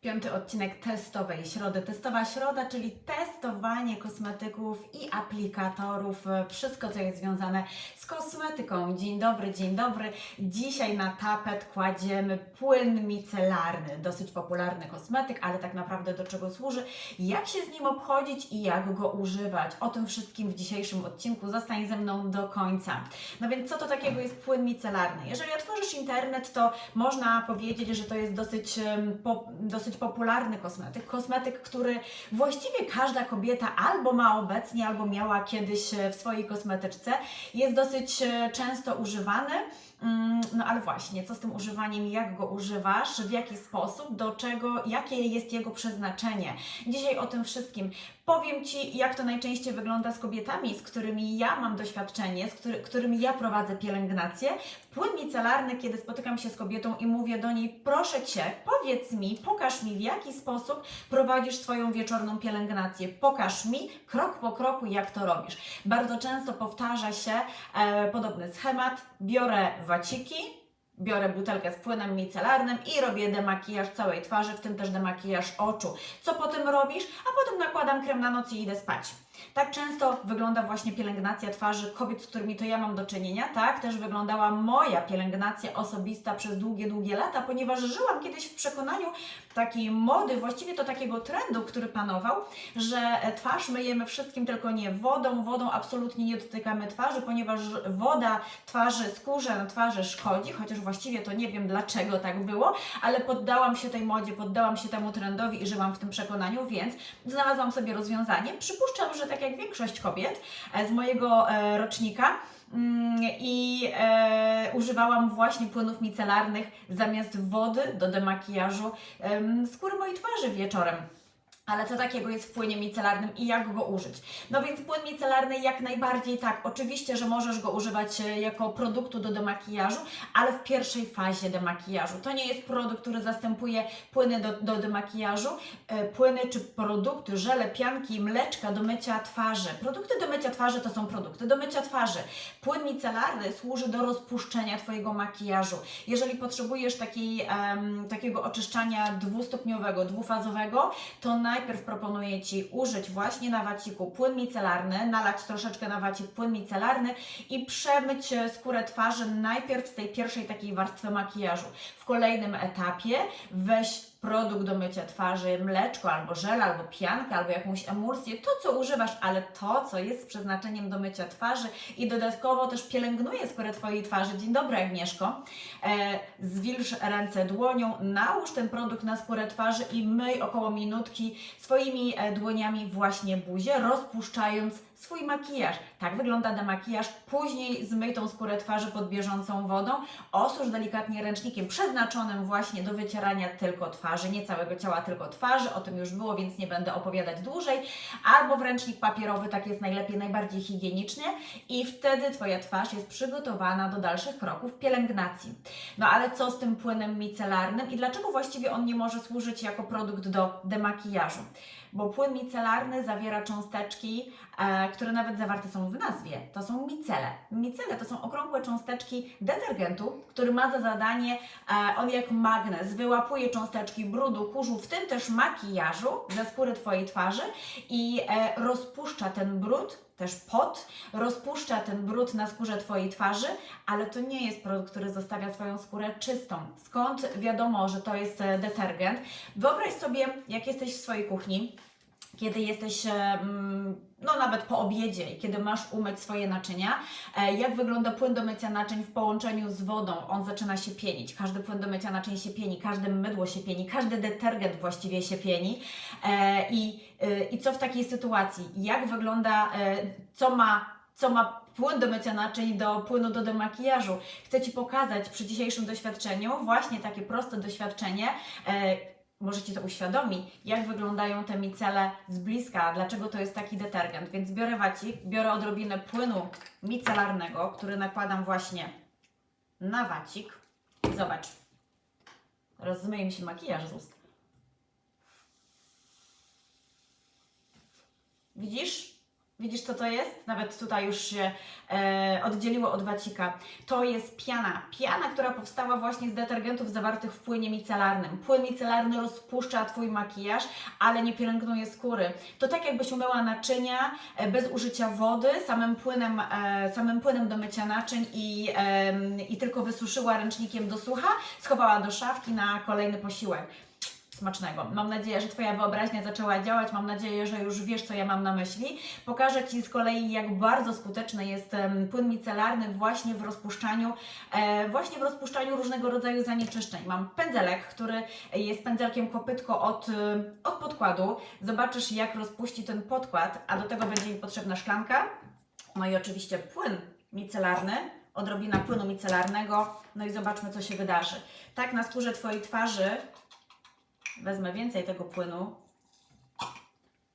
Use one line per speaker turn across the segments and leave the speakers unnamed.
Piąty odcinek testowej środy. Testowa środa, czyli testowanie kosmetyków i aplikatorów, wszystko co jest związane z kosmetyką. Dzień dobry, dzień dobry. Dzisiaj na tapet kładziemy płyn micelarny, dosyć popularny kosmetyk, ale tak naprawdę do czego służy, jak się z nim obchodzić i jak go używać. O tym wszystkim w dzisiejszym odcinku. Zostań ze mną do końca. No więc co to takiego jest płyn micelarny? Jeżeli otworzysz internet, to można powiedzieć, że to jest dosyć, po, dosyć popularny kosmetyk. Kosmetyk, który właściwie każda kobieta albo ma obecnie, albo miała kiedyś e, w swojej kosmetyczce. Jest dosyć e, często używany. Mm, No ale właśnie, co z tym używaniem, jak go używasz, w jaki sposób, do czego, jakie jest jego przeznaczenie. Dzisiaj o tym wszystkim powiem Ci, jak to najczęściej wygląda z kobietami, z którymi ja mam doświadczenie, z który, którymi ja prowadzę pielęgnację. Płyn micelarny, kiedy spotykam się z kobietą i mówię do niej, proszę Cię, powiedz mi, pokaż mi w jaki sposób prowadzisz swoją wieczorną pielęgnację. Pokaż mi krok po kroku, jak to robisz. Bardzo często powtarza się e, podobny schemat. Biorę waciki, biorę butelkę z płynem micelarnym i robię demakijaż całej twarzy, w tym też demakijaż oczu. Co potem robisz? A potem nakładam krem na noc i idę spać. Tak często wygląda właśnie pielęgnacja twarzy kobiet, z którymi to ja mam do czynienia. Tak też wyglądała moja pielęgnacja osobista przez długie, długie lata, ponieważ żyłam kiedyś w przekonaniu takiej mody, właściwie to takiego trendu, który panował, że e, twarz myjemy wszystkim tylko nie wodą. Wodą absolutnie nie dotykamy twarzy, ponieważ woda twarzy, skórze na twarzy szkodzi, chociaż właściwie to nie wiem dlaczego tak było, ale poddałam się tej modzie, poddałam się temu trendowi i żyłam w tym przekonaniu, więc znalazłam sobie rozwiązanie. Przypuszczam, że tak jak większość kobiet e, z mojego e, rocznika, mm, i e, używałam właśnie płynów micelarnych zamiast wody do demakijażu em, skóry mojej twarzy wieczorem. Ale co takiego jest w płynie micelarnym i jak go użyć? No więc płyn micelarny jak najbardziej tak. Oczywiście, że możesz go używać e, jako produktu do demakijażu, ale w pierwszej fazie demakijażu. To nie jest produkt, który zastępuje płyny do, do demakijażu. E, Płyny czy produkty, żele, pianki, mleczka do mycia twarzy. Produkty do mycia twarzy to są produkty do mycia twarzy. Płyn micelarny służy do rozpuszczenia Twojego makijażu. Jeżeli potrzebujesz takiej, em, takiego oczyszczania dwustopniowego, dwufazowego, to najpierw proponuję Ci użyć właśnie na waciku płyn micelarny, nalać troszeczkę na wacik płyn micelarny i przemyć e, skórę twarzy najpierw z tej pierwszej takiej warstwy makijażu. W kolejnym etapie weź produkt do mycia twarzy, mleczko albo żel, albo piankę, albo jakąś emulsję, to co używasz, ale to, co jest z przeznaczeniem do mycia twarzy i dodatkowo też pielęgnuje skórę Twojej twarzy. Dzień dobry Agnieszko. E, zwilż ręce dłonią, nałóż ten produkt na skórę twarzy i myj około minutki swoimi e, dłoniami właśnie buzię, rozpuszczając swój makijaż. Tak wygląda demakijaż. Później zmyj tą skórę twarzy pod bieżącą wodą. Osusz delikatnie ręcznikiem przeznaczonym właśnie do wycierania tylko twarzy, nie całego ciała, tylko twarzy. O tym już było, więc nie będę opowiadać dłużej. Albo w ręcznik papierowy, tak jest najlepiej, najbardziej higienicznie i wtedy Twoja twarz jest przygotowana do dalszych kroków pielęgnacji. No ale co z tym płynem micelarnym i dlaczego właściwie on nie może służyć jako produkt do demakijażu? Bo płyn micelarny zawiera cząsteczki, e, które nawet zawarte są w nazwie. To są micele. Micele to są okrągłe cząsteczki detergentu, który ma za zadanie, e, on jak magnes, wyłapuje cząsteczki brudu, kurzu, w tym też makijażu ze skóry Twojej twarzy i e, rozpuszcza ten brud, też pot, rozpuszcza ten brud na skórze Twojej twarzy, ale to nie jest produkt, który zostawia swoją skórę czystą. Skąd wiadomo, że to jest e, detergent? Wyobraź sobie, jak jesteś w swojej kuchni, kiedy jesteś no nawet po obiedzie i kiedy masz umyć swoje naczynia, e, jak wygląda płyn do mycia naczyń w połączeniu z wodą. On zaczyna się pienić. Każdy płyn do mycia naczyń się pieni, każde mydło się pieni, każdy detergent właściwie się pieni. E, I, e, i co w takiej sytuacji? Jak wygląda, co ma, co ma płyn do mycia naczyń do płynu do demakijażu? Chcę Ci pokazać przy dzisiejszym doświadczeniu właśnie takie proste doświadczenie, e, może Ci to uświadomi, jak wyglądają te micele z bliska, dlaczego to jest taki detergent. Więc biorę wacik, biorę odrobinę płynu micelarnego, który nakładam właśnie na wacik. Zobacz, rozmyje mi się makijaż z ust. Widzisz? Widzisz, co to jest? Nawet tutaj już się e, oddzieliło od wacika. To jest piana. Piana, która powstała właśnie z detergentów zawartych w płynie micelarnym. Płyn micelarny rozpuszcza Twój makijaż, ale nie pielęgnuje skóry. To tak jakbyś umyła naczynia e, bez użycia wody, samym płynem, e, samym płynem do mycia naczyń i, em, i tylko wysuszyła ręcznikiem do sucha, schowała do szafki na kolejny posiłek. Smacznego. Mam nadzieję, że Twoja wyobraźnia zaczęła działać. Mam nadzieję, że już wiesz, co ja mam na myśli. Pokażę Ci z kolei, jak bardzo skuteczny jest płyn micelarny właśnie w rozpuszczaniu, e, właśnie w rozpuszczaniu różnego rodzaju zanieczyszczeń. Mam pędzelek, który jest pędzelkiem kopytko od, y, od podkładu. Zobaczysz, jak rozpuści ten podkład, a do tego będzie mi potrzebna szklanka. No i oczywiście płyn micelarny, odrobina płynu micelarnego. No i zobaczmy, co się wydarzy. Tak na skórze Twojej twarzy wezmę więcej tego płynu,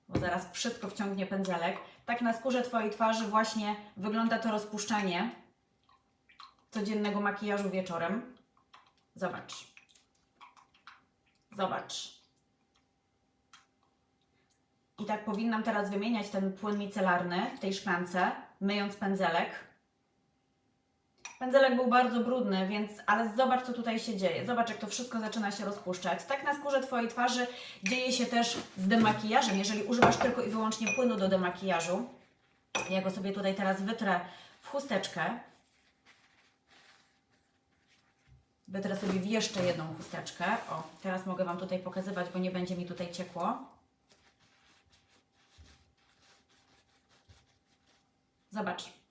bo zaraz wszystko wciągnie pędzelek. Tak na skórze Twojej twarzy właśnie wygląda to rozpuszczanie codziennego makijażu wieczorem. Zobacz. Zobacz. I tak powinnam teraz wymieniać ten płyn micelarny w tej szklance, myjąc pędzelek. Pędzelek był bardzo brudny, więc ale zobacz, co tutaj się dzieje. Zobacz, jak to wszystko zaczyna się rozpuszczać. Tak na skórze Twojej twarzy dzieje się też z demakijażem. Jeżeli używasz tylko i wyłącznie płynu do demakijażu, ja go sobie tutaj teraz wytrę w chusteczkę. Wytrę sobie w jeszcze jedną chusteczkę. O, teraz mogę Wam tutaj pokazywać, bo nie będzie mi tutaj ciekło. Zobacz.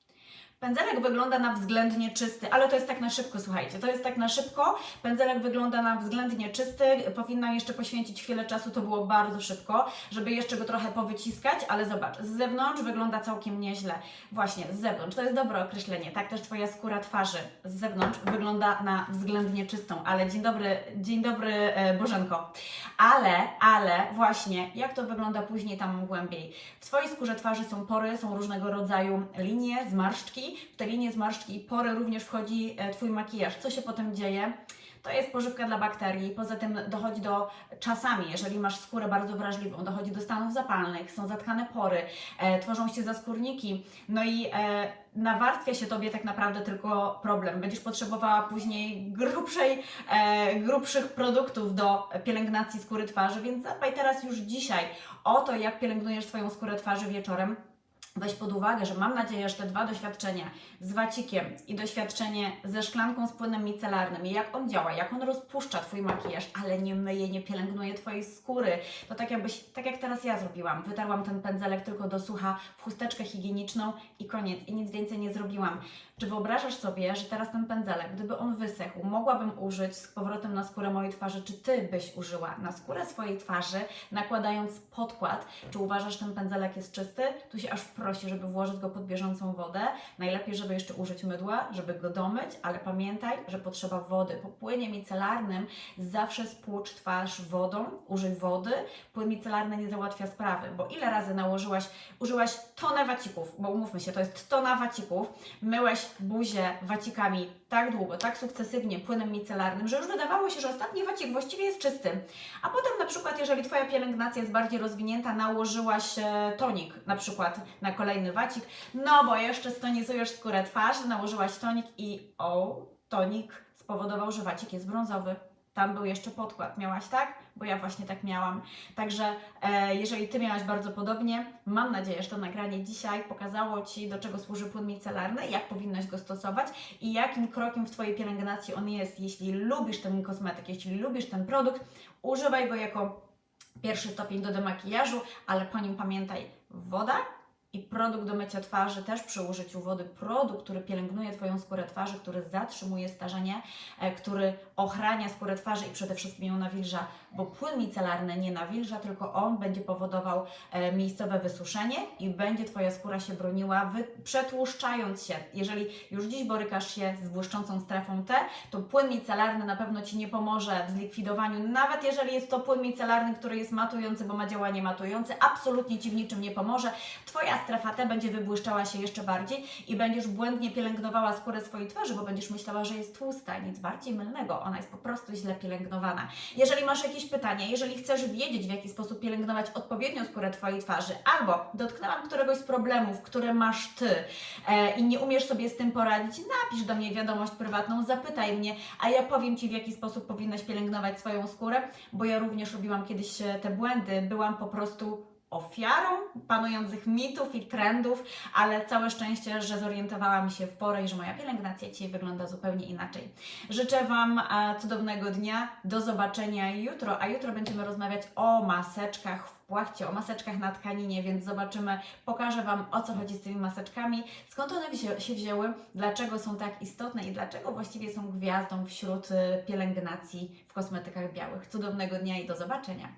Pędzelek wygląda na względnie czysty, ale to jest tak na szybko, słuchajcie, to jest tak na szybko. Pędzelek wygląda na względnie czysty. Powinnam jeszcze poświęcić chwilę czasu, to było bardzo szybko, żeby jeszcze go trochę powyciskać, ale zobacz, z zewnątrz wygląda całkiem nieźle. Właśnie, z zewnątrz, to jest dobre określenie. Tak też Twoja skóra twarzy z zewnątrz wygląda na względnie czystą, ale dzień dobry, dzień dobry e, Bożenko. Ale, ale właśnie, jak to wygląda później tam głębiej? W Twojej skórze twarzy są pory, są różnego rodzaju linie, zmarszczki. W te linie, zmarszczki i pory również wchodzi e, Twój makijaż. Co się potem dzieje? To jest pożywka dla bakterii. Poza tym dochodzi do czasami, jeżeli masz skórę bardzo wrażliwą, dochodzi do stanów zapalnych, są zatkane pory, e, tworzą się zaskórniki, no i e, nawarstwia się Tobie tak naprawdę tylko problem. Będziesz potrzebowała później grubszej, e, grubszych produktów do pielęgnacji skóry twarzy, więc zadbaj teraz już dzisiaj o to, jak pielęgnujesz swoją skórę twarzy wieczorem. Weź pod uwagę, że mam nadzieję, że te dwa doświadczenia z wacikiem i doświadczenie ze szklanką z płynem micelarnym, i jak on działa, jak on rozpuszcza Twój makijaż, ale nie myje, nie pielęgnuje Twojej skóry, to tak jakbyś, tak jak teraz ja zrobiłam, wytarłam ten pędzelek tylko do sucha w chusteczkę higieniczną i koniec, i nic więcej nie zrobiłam. Czy wyobrażasz sobie, że teraz ten pędzelek, gdyby on wysechł, mogłabym użyć z powrotem na skórę mojej twarzy, czy Ty byś użyła na skórę swojej twarzy, nakładając podkład? Czy uważasz, że ten pędzelek jest czysty? Tu się aż prosi, żeby włożyć go pod bieżącą wodę. Najlepiej, żeby jeszcze użyć mydła, żeby go domyć, ale pamiętaj, że potrzeba wody. Po płynie micelarnym zawsze spłucz twarz wodą, użyj wody. Płyn micelarny nie załatwia sprawy, bo ile razy nałożyłaś, użyłaś tonę wacików, bo umówmy się, to jest tona wacików, myłeś buzię wacikami tak długo, tak sukcesywnie płynem micelarnym, że już wydawało się, że ostatni wacik właściwie jest czysty. A potem na przykład, jeżeli Twoja pielęgnacja jest bardziej rozwinięta, nałożyłaś e, tonik na przykład na kolejny wacik, no bo jeszcze stonizujesz skórę twarzy, nałożyłaś tonik i o, tonik spowodował, że wacik jest brązowy. Tam był jeszcze podkład. Miałaś tak? Bo ja właśnie tak miałam. Także e, jeżeli Ty miałaś bardzo podobnie, mam nadzieję, że to nagranie dzisiaj pokazało Ci, do czego służy płyn micelarny, jak powinnaś go stosować i jakim krokiem w Twojej pielęgnacji on jest. Jeśli lubisz ten kosmetyk, jeśli lubisz ten produkt, używaj go jako pierwszy stopień do demakijażu, ale po nim pamiętaj woda i produkt do mycia twarzy też przy użyciu wody. Produkt, który pielęgnuje Twoją skórę twarzy, który zatrzymuje starzenie, e, który ochrania skórę twarzy i przede wszystkim ją nawilża, bo płyn micelarny nie nawilża, tylko on będzie powodował e, miejscowe wysuszenie i będzie Twoja skóra się broniła, przetłuszczając się. Jeżeli już dziś borykasz się z błyszczącą strefą T, to płyn micelarny na pewno Ci nie pomoże w zlikwidowaniu, nawet jeżeli jest to płyn micelarny, który jest matujący, bo ma działanie matujące, absolutnie Ci w niczym nie pomoże. Twoja strefa T będzie wybłyszczała się jeszcze bardziej i będziesz błędnie pielęgnowała skórę swojej twarzy, bo będziesz myślała, że jest tłusta. Nic bardziej mylnego, ona jest po prostu źle pielęgnowana. Jeżeli masz jakieś pytania, jeżeli chcesz wiedzieć, w jaki sposób pielęgnować odpowiednio skórę Twojej twarzy, albo dotknęłam któregoś z problemów, które masz Ty e, i nie umiesz sobie z tym poradzić, napisz do mnie wiadomość prywatną, zapytaj mnie, a ja powiem Ci, w jaki sposób powinnaś pielęgnować swoją skórę, bo ja również robiłam kiedyś e, te błędy, byłam po prostu ofiarą panujących mitów i trendów, ale całe szczęście, że zorientowałam się w porę i że moja pielęgnacja dzisiaj wygląda zupełnie inaczej. Życzę Wam e, cudownego dnia, do zobaczenia jutro, a jutro będziemy rozmawiać o maseczkach w płachcie, o maseczkach na tkaninie, więc zobaczymy, pokażę Wam o co chodzi z tymi maseczkami, skąd one się wzięły, dlaczego są tak istotne i dlaczego właściwie są gwiazdą wśród e, pielęgnacji w kosmetykach białych. Cudownego dnia i do zobaczenia.